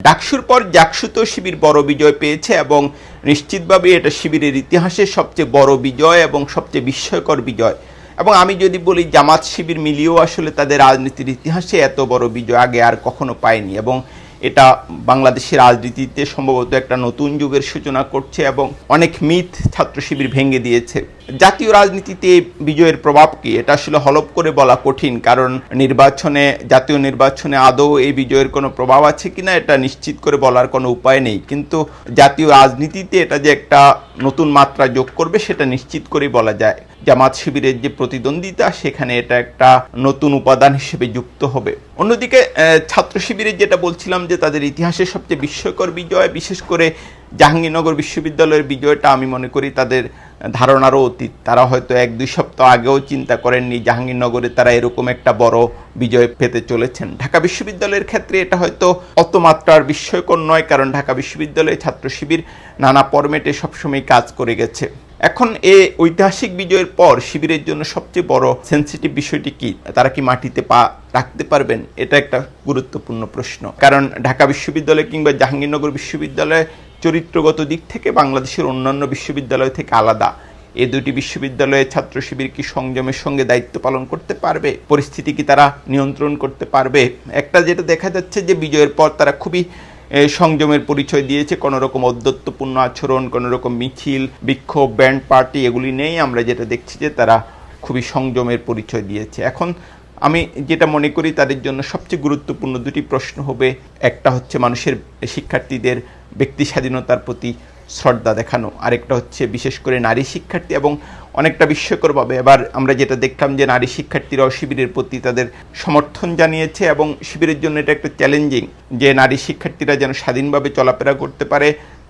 ডাকসুর পর জাকসুতো শিবির বড় বিজয় পেয়েছে এবং নিশ্চিতভাবে এটা শিবিরের ইতিহাসের সবচেয়ে বড় বিজয় এবং সবচেয়ে বিস্ময়কর বিজয়। এবং আমি যদি বলি জামাত শিবির মিলিয়েও আসলে তাদের রাজনীতির ইতিহাসে এত বড় বিজয় আগে আর কখনো পায়নি এবং এটা বাংলাদেশের রাজনীতিতে সম্ভবত একটা নতুন যুগের সূচনা করছে এবং অনেক মিথ ছাত্র শিবির ভেঙে দিয়েছে। জাতীয় রাজনীতিতে বিজয়ের প্রভাব কি? এটা আসলে হলপ করে বলা কঠিন, কারণ নির্বাচনে, জাতীয় নির্বাচনে আদৌ এই বিজয়ের কোনো প্রভাব আছে কিনা এটা নিশ্চিত করে বলার কোনো উপায় নেই। কিন্তু জাতীয় রাজনীতিতে এটা যে একটা নতুন মাত্রা যোগ করবে সেটা নিশ্চিত করে বলা যায়। জামাত শিবিরের যে প্রতিদ্বন্দ্বিতা, সেখানে এটা একটা নতুন উপাদান হিসেবে যুক্ত হবে। অন্যদিকে ছাত্র শিবিরের যেটা বলছিলাম যে তাদের ইতিহাসের সবচেয়ে বিস্ময়কর বিজয়, বিশেষ করে জাহাঙ্গীরনগর বিশ্ববিদ্যালয়ের বিজয়টা আমি মনে করি তাদের ধারণারও অতীত। তারা হয়তো এক দুই সপ্তাহ আগেও চিন্তা করেননি জাহাঙ্গীরনগরে তারা এরকম একটা বড় বিজয় পেতে চলেছেন। ঢাকা বিশ্ববিদ্যালয়ের ক্ষেত্রে এটা হয়তো অত মাত্রার বিস্ময়কর নয়, কারণ ঢাকা বিশ্ববিদ্যালয়ে ছাত্র শিবির নানা ফরম্যাটে সবসময় কাজ করে গেছে। এখন এ ঐতিহাসিক বিজয়ের পর শিবিরের জন্য সবচেয়ে বড় সেন্সিটিভ বিষয়টি কি? তারা কি মাটিতে পা রাখতে পারবেন? এটা একটা গুরুত্বপূর্ণ প্রশ্ন। কারণ ঢাকা বিশ্ববিদ্যালয় কিংবা জাহাঙ্গীরনগর বিশ্ববিদ্যালয় চরিত্রগত দিক থেকে বাংলাদেশের অন্যান্য বিশ্ববিদ্যালয় থেকে আলাদা। এ দুটি বিশ্ববিদ্যালয়ের ছাত্র শিবির কি সংযমের সঙ্গে দায়িত্ব পালন করতে পারবে? পরিস্থিতি কি তারা নিয়ন্ত্রণ করতে পারবে? একটা যেটা দেখা যাচ্ছে যে বিজয়ের পর তারা খুবই সংযমের পরিচয় দিয়েছে। কোনো রকম অদ্যত্বপূর্ণ আচরণ কোনো রকম মিছিল, বিক্ষোভ, ব্যান্ড পার্টি এগুলি নেই। আমরা যেটা দেখছি যে তারা খুবই সংযমের পরিচয় দিয়েছে। এখন আমি যেটা মনে করি তাদের জন্য সবচেয়ে গুরুত্বপূর্ণ দুটি প্রশ্ন হবে। একটা হচ্ছে মানুষের শিক্ষার্থীদের ব্যক্তি স্বাধীনতার প্রতি শ্রদ্ধা দেখানো। আরেকটা হচ্ছে বিশেষ করে নারী শিক্ষার্থী এবং অনেকটা বিস্ময়করভাবে এবার আমরা যেটা দেখলাম যে নারী শিক্ষার্থীরাও শিবিরের প্রতি তাদের সমর্থন জানিয়েছে এবং শিবিরের জন্য এটা একটা চ্যালেঞ্জিং যে নারী শিক্ষার্থীরা যেন স্বাধীনভাবে চলাফেরা করতে পারে।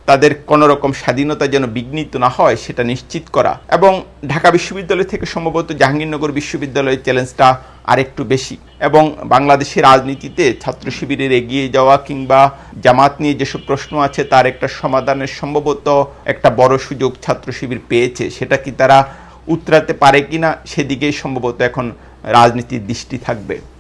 তাদের কোনো রকম স্বাধীনতা যেন বিঘ্নিত না হয়, সেটা নিশ্চিত করা। এবং ঢাকা বিশ্ববিদ্যালয় থেকে সম্ভবত জাহাঙ্গীরনগর বিশ্ববিদ্যালয়ের চ্যালেঞ্জটা আরেকটু বেশি। এবং বাংলাদেশের রাজনীতিতে ছাত্র শিবিরের এগিয়ে যাওয়া কিংবা জামাত নিয়ে যেসব প্রশ্ন আছে, তার একটা সমাধানের সম্ভবত একটা বড় সুযোগ ছাত্র শিবির পেয়েছে। সেটা কি তারা উতরাতে পারে কিনা, সেদিকেই সম্ভবত এখন রাজনীতির দৃষ্টি থাকবে।